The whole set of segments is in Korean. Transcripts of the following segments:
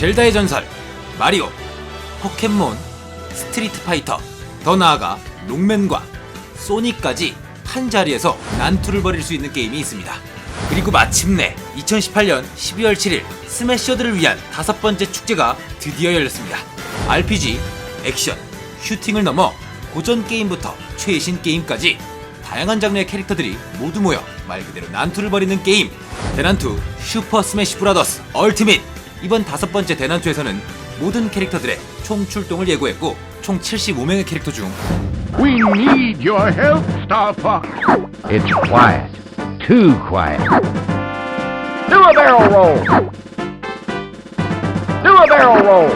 젤다의 전설, 마리오, 포켓몬, 스트리트 파이터, 더 나아가 롱맨과 소니까지 한 자리에서 난투를 벌일 수 있는 게임이 있습니다. 그리고 마침내 2018년 12월 7일 스매셔들을 위한 다섯 번째 축제가 드디어 열렸습니다. RPG, 액션, 슈팅을 넘어 고전 게임부터 최신 게임까지 다양한 장르의 캐릭터들이 모두 모여 말 그대로 난투를 벌이는 게임 대난투 슈퍼 스매시 브라더스 얼티밋 이번 다섯 번째 대난투에서는 모든 캐릭터들의 총 출동을 예고했고 총 75명의 캐릭터 중 We need your help, Star Fox. It's quiet. Too quiet. Do a barrel roll. Do a barrel roll.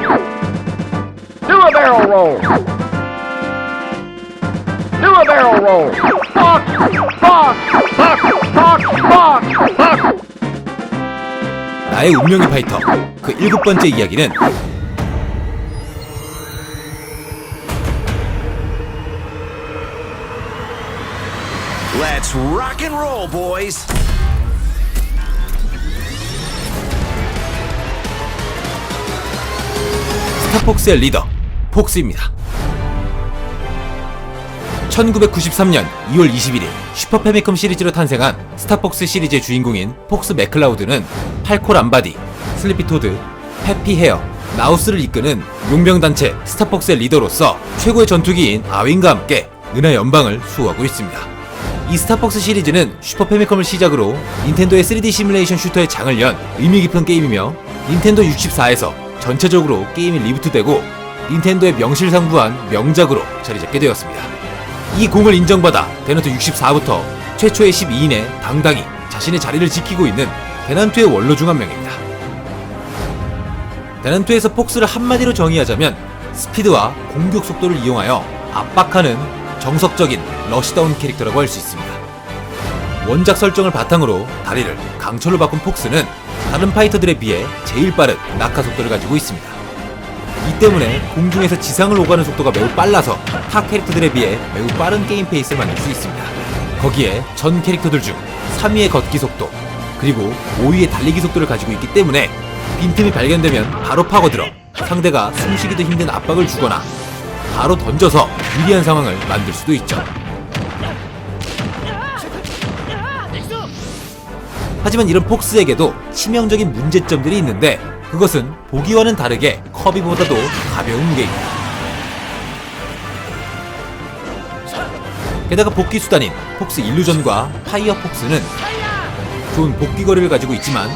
Do a barrel roll. Do a barrel roll. Fox, Fox, Fox, Fox, Fox, Fox. 나의 운명의 파이터 그 일곱 번째 이야기는 Let's rock and roll, boys. 스타폭스의 리더 폭스입니다. 1993년 2월 21일 슈퍼 패미컴 시리즈로 탄생한 스타폭스 시리즈의 주인공인 폭스 맥클라우드는 팔코 람바디, 슬리피 토드, 해피 헤어, 나우스를 이끄는 용병단체 스타폭스의 리더로서 최고의 전투기인 아윈과 함께 은하 연방을 수호하고 있습니다. 이 스타폭스 시리즈는 슈퍼 패미컴을 시작으로 닌텐도의 3D 시뮬레이션 슈터의 장을 연 의미 깊은 게임이며 닌텐도 64에서 전체적으로 게임이 리부트되고 닌텐도의 명실상부한 명작으로 자리 잡게 되었습니다. 이 공을 인정받아 대난투 64부터 최초의 12인에 당당히 자신의 자리를 지키고 있는 대난투의 원로 중 한 명입니다. 대난투에서 폭스를 한마디로 정의하자면 스피드와 공격 속도를 이용하여 압박하는 정석적인 러시다운 캐릭터라고 할 수 있습니다. 원작 설정을 바탕으로 다리를 강철로 바꾼 폭스는 다른 파이터들에 비해 제일 빠른 낙하 속도를 가지고 있습니다. 이 때문에 공중에서 지상을 오가는 속도가 매우 빨라서 타 캐릭터들에 비해 매우 빠른 게임 페이스를 만들 수 있습니다. 거기에 전 캐릭터들 중 3위의 걷기 속도, 그리고 5위의 달리기 속도를 가지고 있기 때문에 빈틈이 발견되면 바로 파고들어 상대가 숨쉬기도 힘든 압박을 주거나 바로 던져서 유리한 상황을 만들 수도 있죠. 하지만 이런 폭스에게도 치명적인 문제점들이 있는데 그것은 보기와는 다르게 커비보다도 가벼운 무게입니다. 게다가 복귀 수단인 폭스 일루전과 파이어 폭스는 좋은 복귀 거리를 가지고 있지만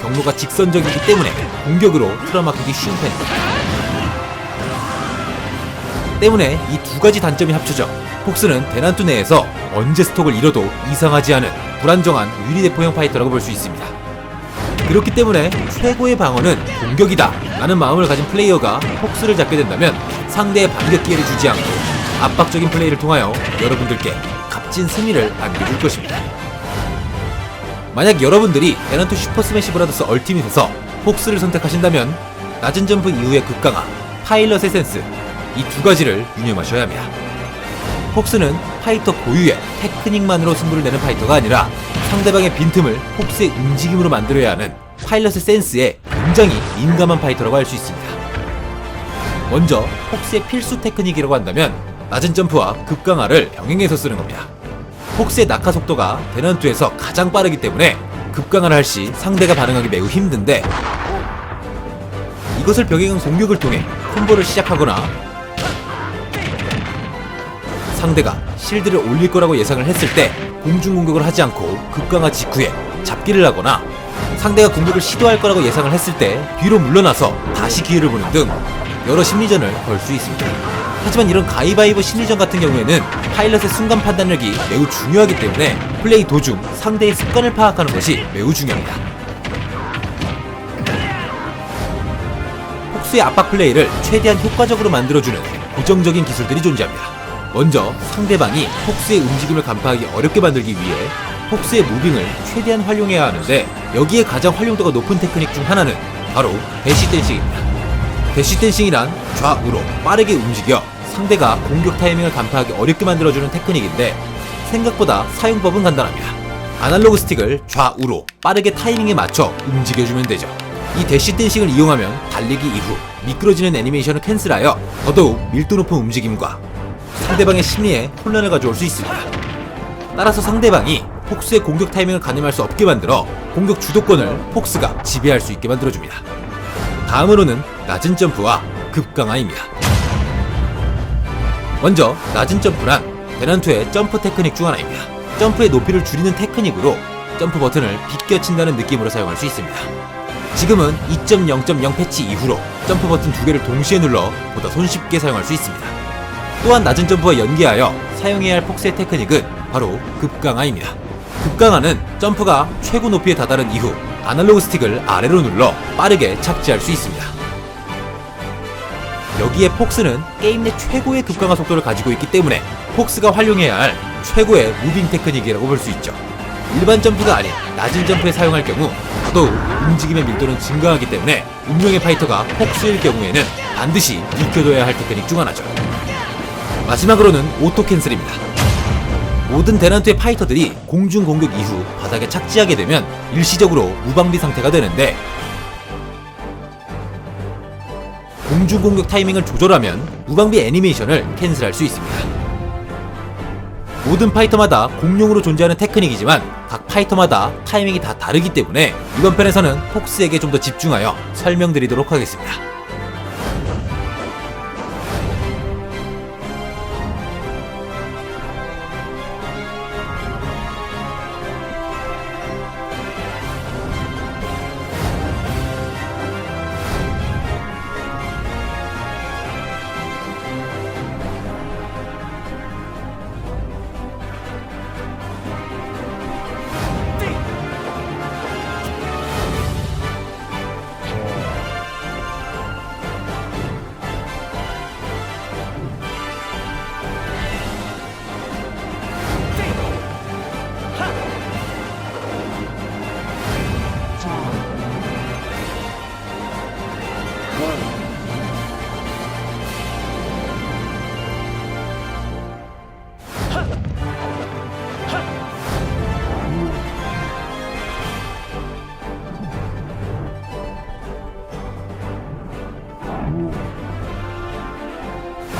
경로가 직선적이기 때문에 공격으로 틀어막히기 쉬운 편입니다. 때문에 이 두 가지 단점이 합쳐져 폭스는 대난투 내에서 언제 스톡을 잃어도 이상하지 않은 불안정한 유리대포형 파이터라고 볼 수 있습니다. 그렇기 때문에 최고의 방어는 공격이다 라는 마음을 가진 플레이어가 폭스를 잡게 된다면 상대의 반격 기회를 주지 않고 압박적인 플레이를 통하여 여러분들께 값진 승리를 안겨줄 것입니다. 만약 여러분들이 대난투 슈퍼 스매시 브라더스 얼티밋에서 폭스를 선택하신다면 낮은 점프 이후의 급강화, 파일럿의 센스 이 두 가지를 유념하셔야 합니다. 폭스는 파이터 고유의 테크닉만으로 승부를 내는 파이터가 아니라 상대방의 빈틈을 폭스의 움직임으로 만들어야 하는 파일럿의 센스에 굉장히 민감한 파이터라고 할 수 있습니다. 먼저 폭스의 필수 테크닉이라고 한다면 낮은 점프와 급강화를 병행해서 쓰는 겁니다. 폭스의 낙하 속도가 대난투에서 가장 빠르기 때문에 급강화를 할 시 상대가 반응하기 매우 힘든데 이것을 병행한 공격을 통해 콤보를 시작하거나 상대가 실드를 올릴 거라고 예상을 했을 때 공중 공격을 하지 않고 급강화 직후에 잡기를 하거나 상대가 공격을 시도할 거라고 예상을 했을 때 뒤로 물러나서 다시 기회를 보는 등 여러 심리전을 걸 수 있습니다. 하지만 이런 가위바위보 심리전 같은 경우에는 파일럿의 순간 판단력이 매우 중요하기 때문에 플레이 도중 상대의 습관을 파악하는 것이 매우 중요합니다. 폭스의 압박 플레이를 최대한 효과적으로 만들어주는 고정적인 기술들이 존재합니다. 먼저 상대방이 폭스의 움직임을 간파하기 어렵게 만들기 위해 폭스의 무빙을 최대한 활용해야 하는데 여기에 가장 활용도가 높은 테크닉 중 하나는 바로 대시 댄싱입니다. 대시 댄싱이란 좌우로 빠르게 움직여 상대가 공격 타이밍을 간파하기 어렵게 만들어주는 테크닉인데 생각보다 사용법은 간단합니다. 아날로그 스틱을 좌우로 빠르게 타이밍에 맞춰 움직여주면 되죠. 이 대시 댄싱을 이용하면 달리기 이후 미끄러지는 애니메이션을 캔슬하여 더더욱 밀도 높은 움직임과 상대방의 심리에 혼란을 가져올 수 있습니다. 따라서 상대방이 폭스의 공격 타이밍을 가늠할 수 없게 만들어 공격 주도권을 폭스가 지배할 수 있게 만들어줍니다. 다음으로는 낮은 점프와 급강화입니다. 먼저 낮은 점프란 대난투의 점프 테크닉 중 하나입니다. 점프의 높이를 줄이는 테크닉으로 점프 버튼을 비껴친다는 느낌으로 사용할 수 있습니다. 지금은 2.0.0 패치 이후로 점프 버튼 두 개를 동시에 눌러 보다 손쉽게 사용할 수 있습니다. 또한 낮은 점프와 연계하여 사용해야 할 폭스의 테크닉은 바로 급강화입니다. 급강화는 점프가 최고 높이에 다다른 이후 아날로그 스틱을 아래로 눌러 빠르게 착지할 수 있습니다. 여기에 폭스는 게임 내 최고의 급강화 속도를 가지고 있기 때문에 폭스가 활용해야 할 최고의 무빙 테크닉이라고 볼 수 있죠. 일반 점프가 아닌 낮은 점프에 사용할 경우 더더욱 움직임의 밀도는 증가하기 때문에 운명의 파이터가 폭스일 경우에는 반드시 익혀둬야 할 테크닉 중 하나죠. 마지막으로는 오토 캔슬입니다. 모든 대난투의 파이터들이 공중 공격 이후 바닥에 착지하게 되면 일시적으로 무방비 상태가 되는데 공중 공격 타이밍을 조절하면 무방비 애니메이션을 캔슬할 수 있습니다. 모든 파이터마다 공룡으로 존재하는 테크닉이지만 각 파이터마다 타이밍이 다 다르기 때문에 이번 편에서는 폭스에게 좀 더 집중하여 설명드리도록 하겠습니다.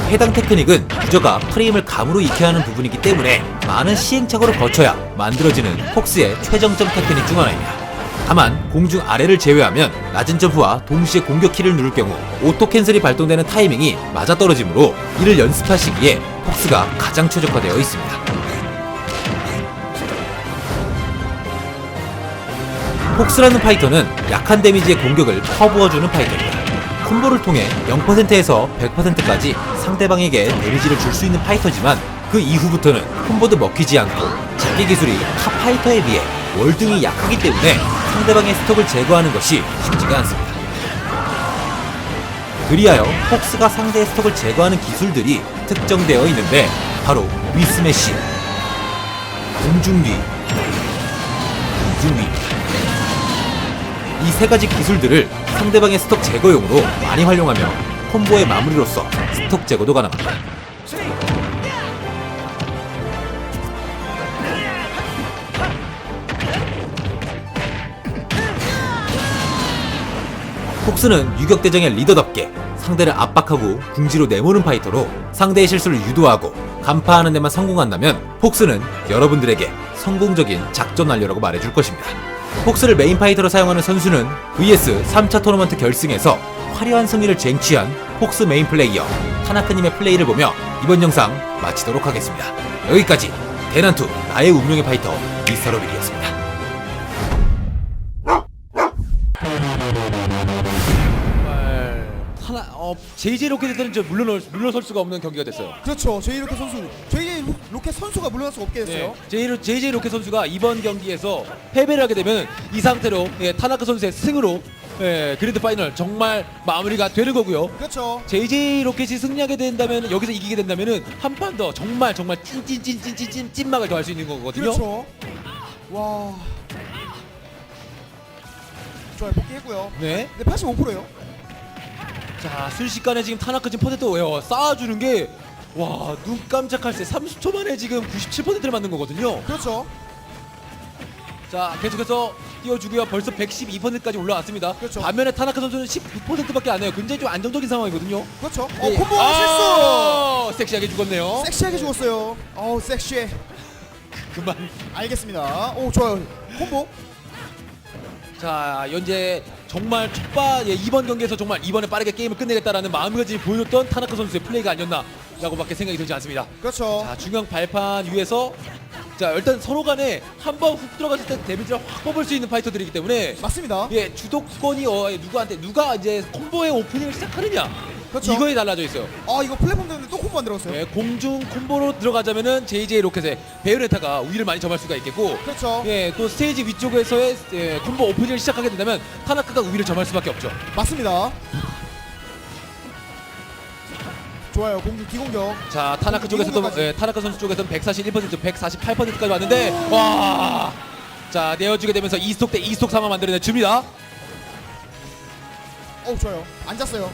해당 테크닉은 유저가 프레임을 감으로 익혀야 하는 부분이기 때문에 많은 시행착오를 거쳐야 만들어지는 폭스의 최정점 테크닉 중 하나입니다. 다만 공중 아래를 제외하면 낮은 점프와 동시에 공격 키를 누를 경우 오토 캔슬이 발동되는 타이밍이 맞아떨어지므로 이를 연습하시기에 폭스가 가장 최적화되어 있습니다. 폭스라는 파이터는 약한 데미지의 공격을 퍼부어주는 파이터입니다. 콤보를 통해 0%에서 100%까지 상대방에게 데미지를 줄 수 있는 파이터지만 그 이후부터는 콤보도 먹히지 않고 자기 기술이 타 파이터에 비해 월등히 약하기 때문에 상대방의 스톡을 제거하는 것이 쉽지가 않습니다. 그리하여 폭스가 상대의 스톡을 제거하는 기술들이 특정되어 있는데 바로 위스매시, 공중뒤, 공중뒤 이세 가지 기술들을 상대방의 스톡 제거용으로 많이 활용하며 콤보의 마무리로서 스톡 제거도 가능합니다. 폭스는 유격대장의 리더답게 상대를 압박하고 궁지로 내모는 파이터로 상대의 실수를 유도하고 간파하는 데만 성공한다면 폭스는 여러분들에게 성공적인 작전 완료라고 말해줄 것입니다. 폭스를 메인 파이터로 사용하는 선수는 VS 3차 토너먼트 결승에서 화려한 승리를 쟁취한 폭스 메인 플레이어 타나크님의 플레이를 보며 이번 영상 마치도록 하겠습니다. 여기까지 대난투 나의 운명의 파이터 미스터로빌이었습니다. 하나 어 JJ 로켓들은 저 물러설 물러설 수가 없는 경기가 됐어요. 그렇죠. 제이 로켓 선수, 제이 로- 로켓 선수가 물러날 수 없게 됐어요. JJ, JJ 로켓 선수가 이번 경기에서 패배를 하게 되면 이 상태로 예, 타나카 선수의 승으로 예, 그랜드 파이널 정말 마무리가 되는 거고요. 그렇죠. JJ 로켓이 승리하게 된다면 여기서 이기게 된다면은 한 판 더 정말 정말 찐찐찐찐찐찐 찐막을 더할 수 있는 거거든요. 그렇죠. 와. 좋아요. 복귀했고요. 네. 네, 85%예요. 자 순식간에 지금 타나카 지금 포테토 어, 쌓아주는 게 와, 눈 깜짝할 새 30초 만에 지금 97%를 맞는 거거든요. 그렇죠. 자, 계속해서 띄워주고요. 벌써 112%까지 올라왔습니다. 그렇죠. 반면에 타나카 선수는 19%밖에 안 해요. 굉장히 좀 안정적인 상황이거든요. 그렇죠. 어, 예. 콤보 아, 섹시하게 죽었네요. 실수. 섹시하게 죽었어요. 어우 섹시해. 그만. 알겠습니다. 오 좋아요. 콤보. 자, 현재 정말 첫번 예, 이번 경기에서 정말 이번에 빠르게 게임을 끝내겠다라는 마음가짐이 보여줬던 타나카 선수의 플레이가 아니었나 라고밖에 생각이 들지 않습니다. 그렇죠. 자, 중앙 발판 위에서 자, 일단 서로 간에 한 번 훅 들어갔을 때 데미지를 확 뽑을 수 있는 파이터들이기 때문에 맞습니다. 예, 주도권이 어, 예, 누구한테 누가 이제 콤보의 오프닝을 시작하느냐 그렇죠. 이거에 달라져 있어요. 아 이거 플랫폼 때문에 또 콤보 안 들어갔어요. 예, 공중 콤보로 들어가자면은 JJ 로켓의 베요네타가 우위를 많이 점할 수가 있겠고 그렇죠. 예, 또 스테이지 위쪽에서의 예, 콤보 오프닝을 시작하게 된다면 타나카가 우위를 점할 수밖에 없죠. 맞습니다. 좋아요. 공격 기공격. 자, 타나카 쪽에서도. 예, 타나카 선수 쪽에서는 141%, 148%까지 왔는데 와! 자, 내어주게 되면서 2스톡 대 2스톡 상황 만들어내 줍니다. 어우 좋아요. 앉았어요.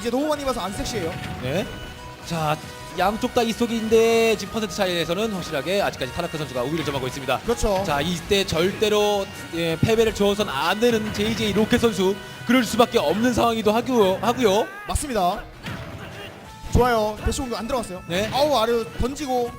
이제 너무 많이 봐서 안 섹시해요. 네. 자, 양쪽 다 2스톡인데 지금 퍼센트 차이에서는 확실하게 아직까지 타나카 선수가 우위를 점하고 있습니다. 그렇죠. 자 이때 절대로 예, 패배를 줘선 안 되는 JJ 로켓 선수 그럴 수밖에 없는 상황이기도 하고요. 하고요. 맞습니다. 좋아요. 대시 공격 안 들어갔어요. 네. 아우 아래 던지고.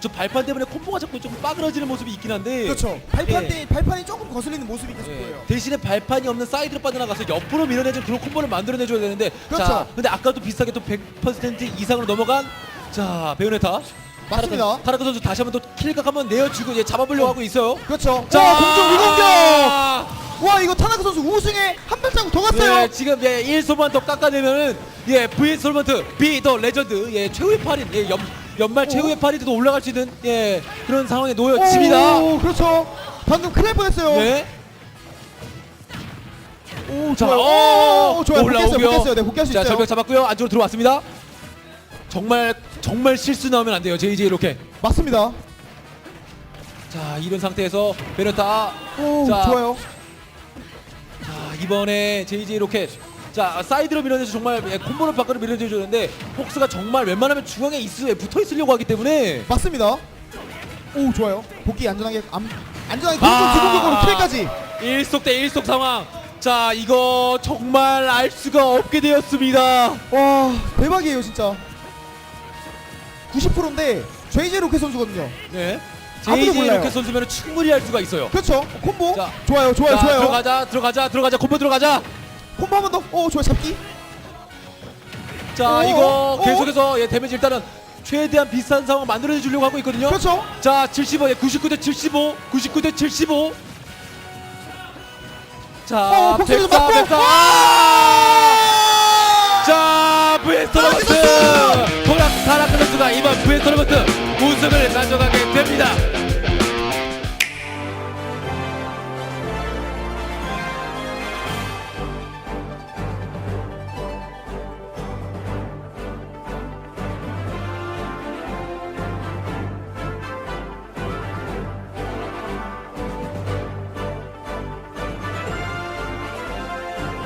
저 발판 때문에 콤보가 자꾸 좀 빠그러지는 모습이 있긴 한데. 그렇죠. 발판 예. 때 발판이 조금 거슬리는 모습이 계속 예, 보여요. 대신에 발판이 없는 사이드로 빠져나가서 옆으로 밀어내준 그런 콤보를 만들어내줘야 되는데 그렇죠. 자 근데 아까도 비슷하게 또 100% 이상으로 넘어간 자 베요네타 맞습니다. 타라카 선수 다시 한번 또 킬각 한번 내어주고 예, 잡아보려고 하고 있어요 그렇죠. 자자 공중 위공격. 와 이거 타나카 선수 우승에 한 발자국 더 갔어요. 예, 지금 예, 1소만 더 깎아내면은 예, V 솔먼트 B 더 레전드 예, 최후의 8인 예, 연, 연말 최후의 8인도 올라갈 수 있는 예, 그런 상황에 놓여집니다. 오, 그렇죠. 방금 큰일 날 뻔했어요. 네. 오 자, 좋아요. 어, 오, 좋아요. 복귀했어요. 복귀했어요. 네, 복귀할 수 자, 있어요. 절벽 잡았고요. 안쪽으로 들어왔습니다. 정말 정말 실수 나오면 안 돼요. JJ 이렇게. 맞습니다. 자, 이런 상태에서 베르타 오 자, 좋아요. 자, 이번에 JJ 로켓 자 사이드로 밀어내서 정말 예, 콤보를 밖으로 밀어내주는데 폭스가 정말 웬만하면 중앙에 있, 붙어 있으려고 하기 때문에 맞습니다. 오 좋아요. 복귀 안전하게 안, 안전하게 아. 기공격으로 킬까지. 1속 대 1속 상황. 자, 이거 정말 알 수가 없게 되었습니다. 와 대박이에요 진짜. 90%인데 JJ 로켓 선수거든요. 네. 아무도 JJ 몰라요. 로켓 선수면 충분히 할 수가 있어요. 그렇죠. 콤보. 자, 좋아요 좋아요 자, 좋아요. 들어가자, 들어가자, 들어가자, 콤보 들어가자. 콤보 한 번 더. 오 좋아 잡기. 자, 오, 이거 오. 계속해서 예, 데미지 일단은 최대한 비슷한 상황 만들어 주려고 하고 있거든요. 그렇죠. 자, 75, 예, 99 대 75, 99 대 75. 자, 어, 맞고. 아!